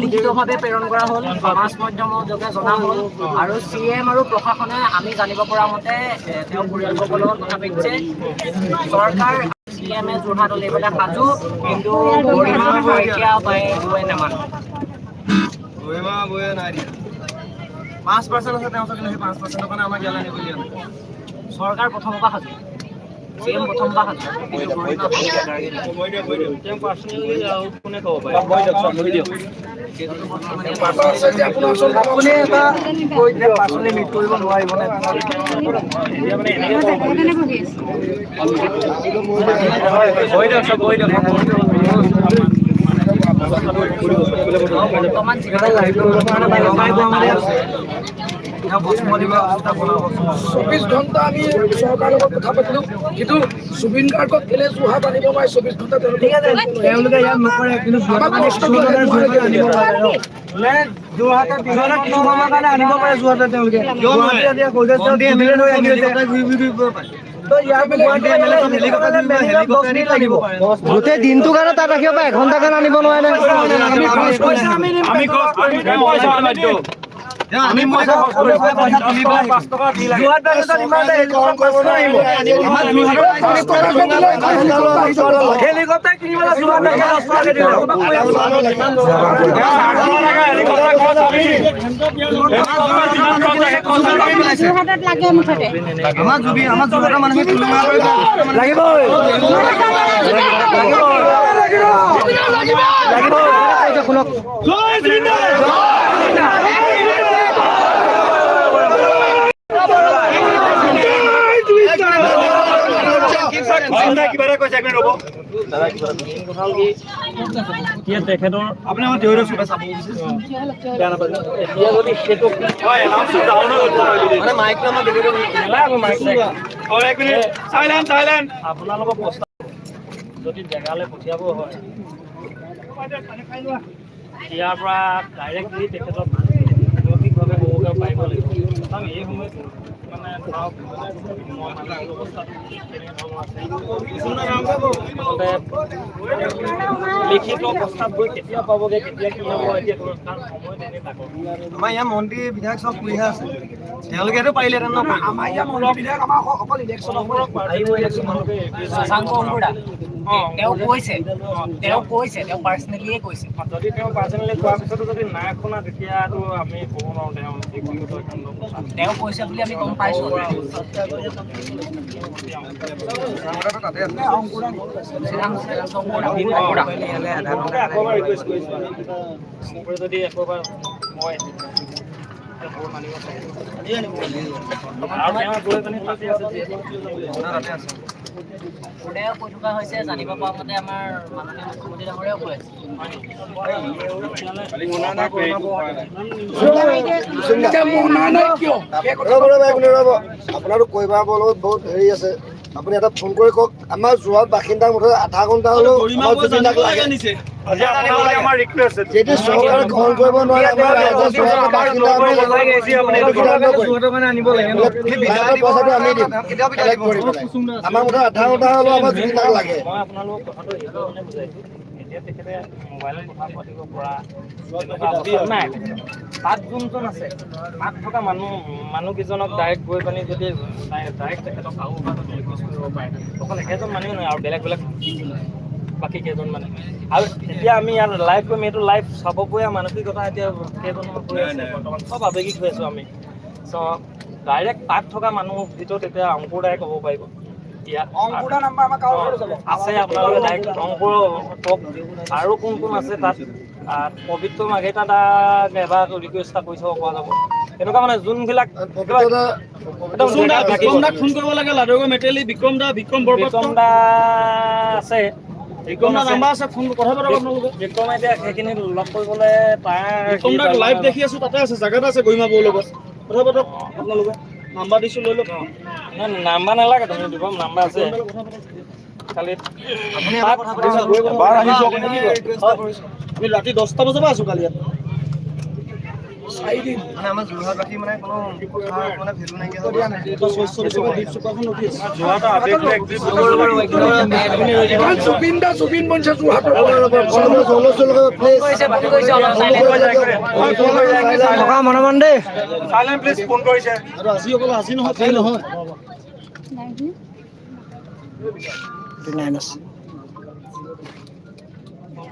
লিখিতভাৱে প্ৰেৰণ কৰা হ'ল সমাজ মাধ্যমৰ যোগে জনা হ'ল আৰু চি এম আৰু প্ৰশাসনে আমি জানিব পৰা মতে এ, তেওঁ লগত কথা পাতিছে। চৰকাৰ চি এমে যোৰহাট উলিয়াবলৈ সাজু কিন্তু গৰিমা শইকীয়া বায়ে নামানে। পাঁচ পাৰ্চেণ্ট আছে তেওঁ সেই পাঁচ পাৰ্চেণ্টৰ কাৰণে আমাক ইয়ালৈ আনিব দিয়া নাই। চৰকাৰ প্ৰথমৰ পৰা সাজু। চি এম প্ৰথম পৰা সাজু কিন্তু গৰিমা শইকীয়া গাড়ী নাই। তেওঁ পাৰ্চনেলি আৰু কোনে ক'ব পাৰে আপুনি এটা কৈ দিয়ক পাচলি মিট কৰিব নোৱাৰিবনে কৈ দিয়ক চব কৈ দিয়ক বৰ্তমান চৌবিশ ঘণ্টা আমি চৰকাৰৰ লগত কথা পাতিলোঁ কিন্তু জুবিন গাৰ্গক কেলে যোৰহাট আনিব পাৰে চৌবিশ ঘণ্টা তেওঁলোকে ইয়াত নকৰে কিন্তু আনিব পাৰে যোৰহাটত তেওঁলোকে গোটেই দিনটোৰ কাৰণে তাত ৰাখিব পাৰে এঘণ্টাৰ কাৰণে আনিব নোৱাৰে আমি লাগে মুঠতে আমাৰ জুবি আমাৰ মানুহে লাগিব লাগিব কিবা এটা কৈছে একমিনিট ৰ'ব তেখেতৰ আপুনি আমাৰ দেউতাক চুপে চাব বেয়া নাপায় এতিয়া যদি সেইটো হয় এনাউন্সটো ডাউন হৈ গ'ল মানে মাইকটো আমাৰ দেউতাক নালাগে মাইক হয় এক মিনিট। Silent silent. আপোনালোকৰ প্ৰস্তাৱ যদি জেগালৈ পঠিয়াব হয় ইয়াৰ পৰা ডাইৰেক্টলি তেখেতক সঠিকভাৱে ক'বগৈ পাৰিব লাগিব। কাৰণ এই সময়ত লিখিত প্ৰস্তাৱবোৰ কেতিয়া পাবগৈ কেতিয়া কি হ'ব এতিয়া আমাৰ ইয়াৰ মন্ত্ৰী বিধায়ক চব ফুৰিহে আছে। তেওঁলোকেতো পাৰিলেহেঁতেন ন? আমাৰ ইয়াৰ মন্ত্ৰী বিধায়ক আমাৰ অকল ইলেকশ্যন তেওঁ কৈছে। তেওঁ কৈছে তেওঁ পাৰ্চনেলিয়ে কৈছে। যদি তেওঁ পাৰ্চনেলি কোৱাৰ পিছতো যদি নাই শুনা তেতিয়াতো আমি ক'ব নোৱাৰোঁ তেওঁ ব্যক্তিগত তেওঁ কৈছে বুলি আমি গম পাইছো। আকৌ এবাৰ ৰিকুৱেষ্ট কৰিছোঁ মোৰ যদি আকৌ এবাৰ মই আৰু তেওঁ গৈ পিনি তাতে আছে কৈ থকা হৈছে জানিব পৰা মতে আমাৰ মাননীয় মুখ্যমন্ত্ৰী ডাঙৰেও কৈ আছে। আপোনাৰো কৈবা লগত বহুত হেৰি আছে আপুনি এটা ফোন কৰি কওক আমাৰ যোৰহাট বাসিন্দা মুঠতে আধা ঘণ্টা হ'লেও চৰকাৰে গ্ৰহণ কৰিব নোৱাৰে আমাৰ বাসিন্দা। মানে পইচাটো আমি দিম। আমাৰ মুঠতে আধা ঘণ্টা হ'লেও আমাৰ জুবিনদাক লাগে মই আপোনালোকক কথাটো এইটো কাৰণে বুজাইছোঁ এতিয়া তেখেতে মোবাইলত কথা পাতিব পৰা নাই তাত যোনজন আছে তাত থকা মানুহ মানুহকেইজনক ডাইৰেক্ট গৈ পানি যদি ডাইৰেক্ট তেখেতক ওপৰত ৰিকুৱেষ্ট কৰিব পাৰে অকল একেজন মানুহে নহয় আৰু বেলেগ বেলেগ বাকী কেইজন মানে? আৰু এতিয়া আমি ইয়াত লাইভ কৰিম এইটো লাইভ চাব পৰা মানসিকতা এতিয়া কেইজনৰ হৈ আছে বৰ্তমান চব আৱেগিক হৈ আছোঁ আমি। চ' ডাইৰেক্ট তাত থকা মানুহৰ ভিতৰত এতিয়া অংকুৰ দাই ক'ব পাৰিব। ইয়াত আছে আপোনালোকে ডাইৰেক্ট অংকুৰ কওক। আৰু কোন কোন আছে তাত? পবিত্ৰ মাঘেটা দাক এবাৰ ৰিকুৱেষ্ট এটা কৰি চাব পৰা যাব। এনেকুৱা মানে যোনবিলাক ফোন কৰিব লাগে লাডুগড় মেটেলি বিক্ৰম দা বিক্ৰম বিক্ৰম দা আছে। বিক্ৰম নাম্বাৰ আছে ফোন কথা পাতক আপোনালোকে বিক্ৰম এতিয়া সেইখিনি লগ কৰিবলৈ তাৰ লাইভ দেখি আছো তাতে আছে জাগাত আছে গৰিমা বৌৰ লগত। কথা পাতক আপোনালোকে নাম্বাৰ দিছোঁ লৈ লওক। নাম্বাৰ নালাগে তুমি দিব নাম্বাৰ আছে। কালি আপুনি ৰাতি দহটা বজাৰ পৰা আছো কালি ইয়াত। মানে আমাৰ যোৰহাটবাসী মানে কোনো কথা মানে ভেলু নাইকিয়া। মনমন দেই ফোন কৰিছে। আজি অকল আজি নহয় নহয় চব ভাগৰি জুগৰি কোনোবা ফোন নাই পেলাই কোনোবা শুই আছে অংকুৰ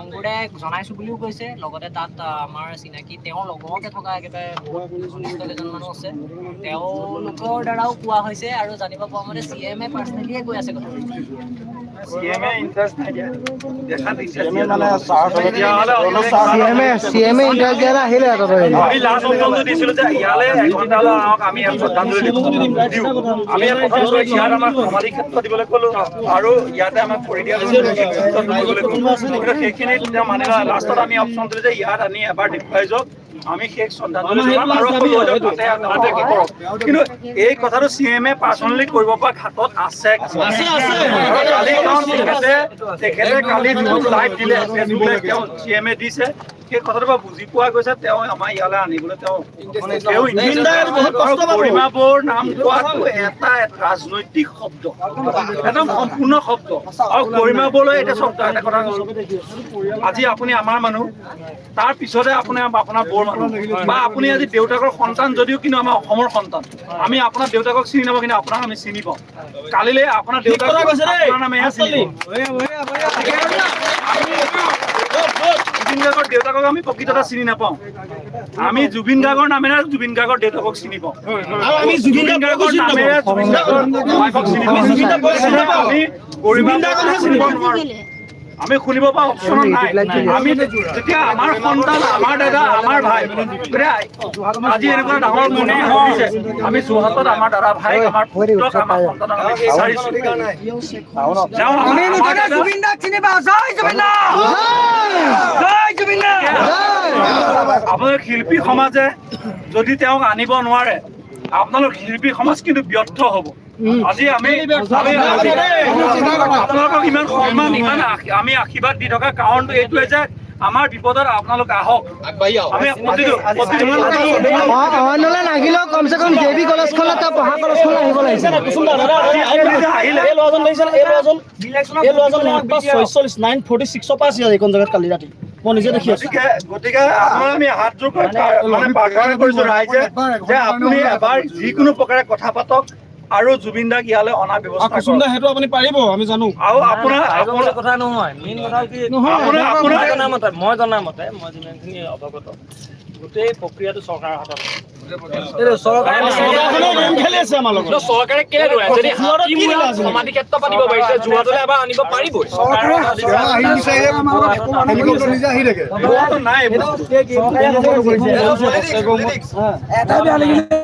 অংকুৰে জনাইছো বুলিও কৈছে। লগতে তাত আমাৰ চিনাকি তেওঁৰ লগতে থকা একেবাৰে বহুত ঘনিষ্ঠ কেইজন মানুহ আছে। তেওঁলোকৰ দ্বাৰাও কোৱা হৈছে আৰু জানিব পৰা মতে চি এম এ পাৰ্চনেলিয়ে কৈ আছে কথাটো। মানে আৰু ইয়াতে আমাক কৰি দিয়া তেওঁ মানে লাষ্টত আমি দিলো যে ইয়াত আনি এবাৰ দেখুৱাই যাওক আমি কি কৰক কিন্তু এই কথাটো চি এম এ পাৰ্চনেলি কৰিব পৰা হাতত আছে কালি কাৰণ তেখেতে তেখেতে কালি লাইভ দিলে ফেচবুকত তেওঁ চি এম এ দিছে সেই কথাটো পৰা বুজি পোৱা গৈছে তেওঁ আমাৰ ইয়ালৈ আনিবলৈ তেওঁ মানে তেওঁ বৌৰ নাম কোৱাটো এটা ৰাজনৈতিক শব্দ। একদম সম্পূৰ্ণ শব্দ। আৰু গৰিমা বৌলৈ এতিয়া শব্দ এটা কথা আজি আপুনি আমাৰ মানুহ তাৰ পিছতে আপুনি আপোনাৰ বৌৰ মানুহ। বা আপুনি আজি দেউতাকৰ সন্তান যদিও কিন্তু আমাৰ অসমৰ সন্তান। আমি আপোনাৰ দেউতাকক চিনি নাপাওঁ কিন্তু আপোনাক আমি চিনি পাওঁ। কালিলৈ আপোনাৰ দেউতাক আপোনাৰ নামেহে চিনি জুবিন গাৰ্গৰ দেউতাকক আমি প্ৰকৃততে চিনি নাপাওঁ। আমি জুবিন গাৰ্গৰ নামেৰে জুবিন গাৰ্গৰ দেউতাকক চিনি পাওঁ। আমি জুবিন গাৰ্গৰ নামেৰে জুবিন গাৰ্গৰ চিনি পাওঁ। আমি গৰিমা দাসকহে চিনি নোৱাৰো আমি শুনিব পৰা অপচন নাই। আমি যেতিয়া আমাৰ সন্তান আমাৰ দাদা আমাৰ ভাই আজি এনেকুৱা ডাঙৰ মনে হৈছে আমি যোৰহাটত আমাৰ দাদা ভাই আমাৰ পুত্ৰক আমাৰ সন্তানক আমি বিচাৰিছো। আপোনালোক শিল্পী সমাজে যদি তেওঁক আনিব নোৱাৰে আপোনালোক শিল্পী সমাজ কিন্তু ব্যৰ্থ হ'ব। আজি আমি আমি- আপোনালোকক ইমান সন্মান ইমান আমি আশীৰ্বাদ দি থকা কাৰণটো এইটোৱে যে আমাৰ বিপদত আপোনালোক আহক। নাহিলেও কমচে কম জে বি কলেজখনত পঢ়া কলেজখনত আহিব লাগিছে আহিলে এই ল'ৰাজন দেখিছেনে এই ল'ৰাজন এই ল'ৰাজন নৰ্থ পাছ ছয়চল্লিছ নাইন ফৰ্টি ছিক্সৰ পৰা আছিলে এইখন জেগাত কালি ৰাতি মই নিজে দেখি আছো। গতিকে গতিকে আপোনাৰ আমি হাত যোৰ কৰি প্ৰা- মানে প্ৰাৰ্থনা কৰিছো ৰাইজে যে আপুনি এবাৰ যিকোনো প্ৰকাৰে কথা পাতক। আৰু জুবিন দাক ইয়ালৈ অনাৰ ব্যৱস্থা কুচুম দা সেইটো আপুনি পাৰিব আমি জানো। আৰু আপোনাৰ আপোনাৰ কথা নহয় মেইন কথা কি আপোনাৰ- আপোনাৰ- মই জনা মতে মই জনা মতে মই যিমানখিনি অৱগত গোটেই প্ৰক্ৰিয়াটো চৰকাৰৰ হাতত চৰকাৰে কেলে নোৱাৰে যদি সমাধি ক্ষেত্ৰ পাতিব পাৰিছে যোৰহাটলৈ এবাৰ আনিব পাৰিবই। চৰকাৰৰ নাই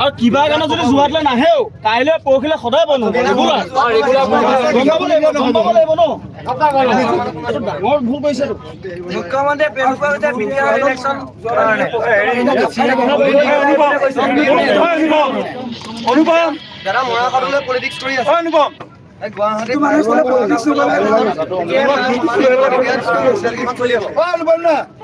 আৰু কিবা কাৰণে যদি যোৰহাটলৈ নাহেও কাইলৈ পৰহিলৈ সদায় বন্ধ। হ'ব ৰেগুলাৰ গম পাব লাগিব গম পাব লাগিব ন? ডাঙৰ ভুল কৰিছেতো অনুপম। দাদা মৰাপাটলৈ পলিটিক্স কৰি আছে। অনুপম। মানুহে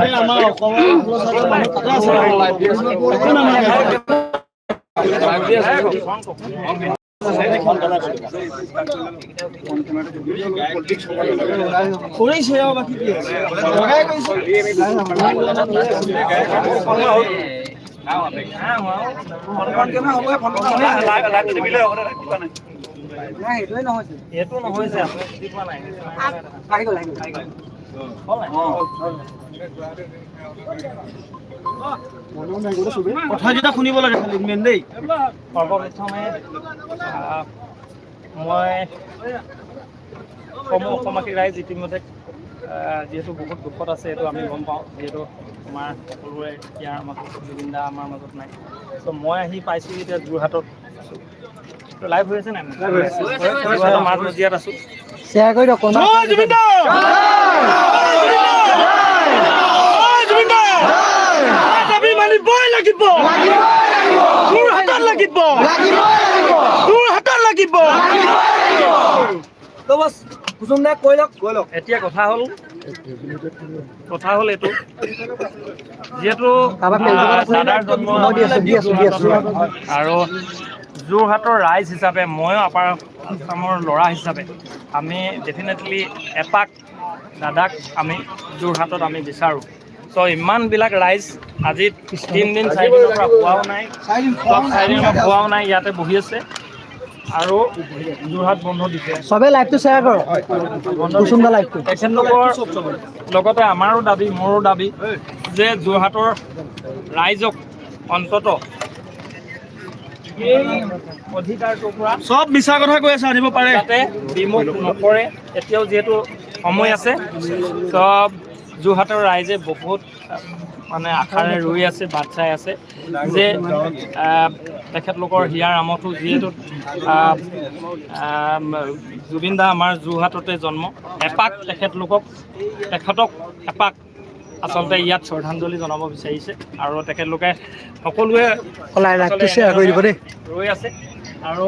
এই আমাৰ অসমৰ মানুহ তাতে এইটো নহৈছে আপুনি বুজি পোৱা নাই? কথাকেইটা শুনিব লাগে খালি মেইন দেই। সৰ্বপ্ৰথমে মই সম অসমাসী ৰাইজ ইতিমধ্যে যিহেতু বহুত দুখত আছে এইটো আমি গম পাওঁ। যিহেতু আমাৰ সকলোৰে ইয়াৰ মাজত জুবিন দা আমাৰ মাজত নাই। ত' মই আহি পাইছোঁ এতিয়া যোৰহাটত লাইভ হৈ আছে নাই যোৰহাটৰ মাজ মজিয়াত আছোঁ শ্বেয়াৰ কৰি দিয়ক কোনোবা জয় জুবিন দা! জয় জুবিন দা! দাবি মানিবই লাগিব তোৰ হাতত লাগিব তোৰ হাতত লাগিব এতিয়া কথা হ'ল কথা হ'ল এইটো। যিহেতু? দাদাৰ জন্ম। আৰু যোৰহাটৰ ৰাইজ হিচাপে ময়ো আপাৰ আছামৰ ল'ৰা হিচাপে আমি ডেফিনেটলি এপাক দাদাক আমি যোৰহাটত আমি বিচাৰোঁ। চ' ইমানবিলাক ৰাইজ আজি তিনিদিন চাৰিদিনৰ পৰা পোৱাও নাই। চব চাৰিদিনৰ পৰা পোৱাও নাই ইয়াতে বহি আছে। আৰু যোৰহাট বন্ধ দিছে। চবে লাইভটো শ্বেয়াৰ কৰক। কুচুম দা লাইভটো তেখেতলোকৰ লগতে আমাৰো দাবি মোৰো দাবি যে যোৰহাটৰ ৰাইজক অন্তত এই অধিকাৰটোৰ পৰা চব মিছা কথা কৈ আছে আনিব পাৰে। যাতে বিমুখ নকৰে এতিয়াও যিহেতু সময় আছে চব যোৰহাটৰ ৰাইজে বহুত মানে আশাৰে ৰৈ আছে। বাট চাই আছে। যে তেখেতলোকৰ হিয়াৰ আমঠু যিহেতু জুবিন দা আমাৰ যোৰহাটতে জন্ম। এপাক তেখেতলোকক তেখেতক এপাক আচলতে ইয়াত শ্ৰদ্ধাঞ্জলি জনাব বিচাৰিছে আৰু তেখেতলোকে সকলোৱে ৰৈ আছে। আৰু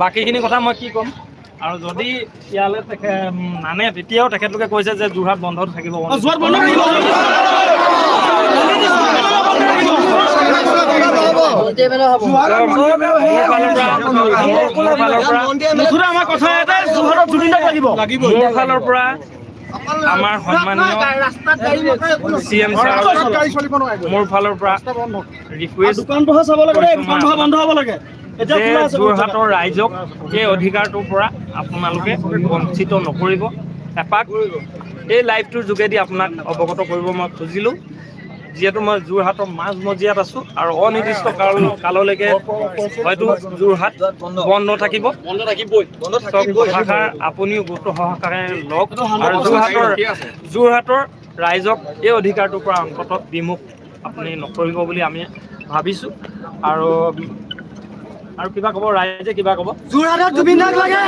বাকীখিনি কথা মই কি ক'ম? আৰু যদি ইয়ালৈ নানে তেতিয়াও তেখেতলোকে কৈছে যে যোৰহাট বন্ধ থাকিব মোৰ ফালৰ পৰা- আমাৰ সন্মানীয় চি এম মোৰ ফালৰ পৰা ৰিকুৱেষ্ট দোকানটোহে চাব লাগে দোকানটোহে বন্ধ হ'ব লাগে। যে যোৰহাটৰ ৰাইজক সেই অধিকাৰটোৰ পৰা আপোনালোকে বঞ্চিত নকৰিব। এপাক এই লাইভটোৰ যোগেদি আপোনাক অৱগত কৰিব মই খুজিলোঁ যিহেতু মই যোৰহাটৰ মাজমজিয়াত আছোঁ আৰু অনিৰ্দিষ্ট কাল কাললৈকে হয়তো যোৰহাট বন্ধ থাকিব। কথাষাৰ আপুনিও গুৰুত্ব সহকাৰে লওক। আৰু যোৰহাটৰ যোৰহাটৰ ৰাইজক এই অধিকাৰটোৰ পৰা অন্ততঃ বিমুখ আপুনি নকৰিব বুলি আমি ভাবিছোঁ। আৰু আৰু কিবা ক'ব ৰাইজে কিবা ক'ব? যোৰহাটত জুবিন দাক লাগে।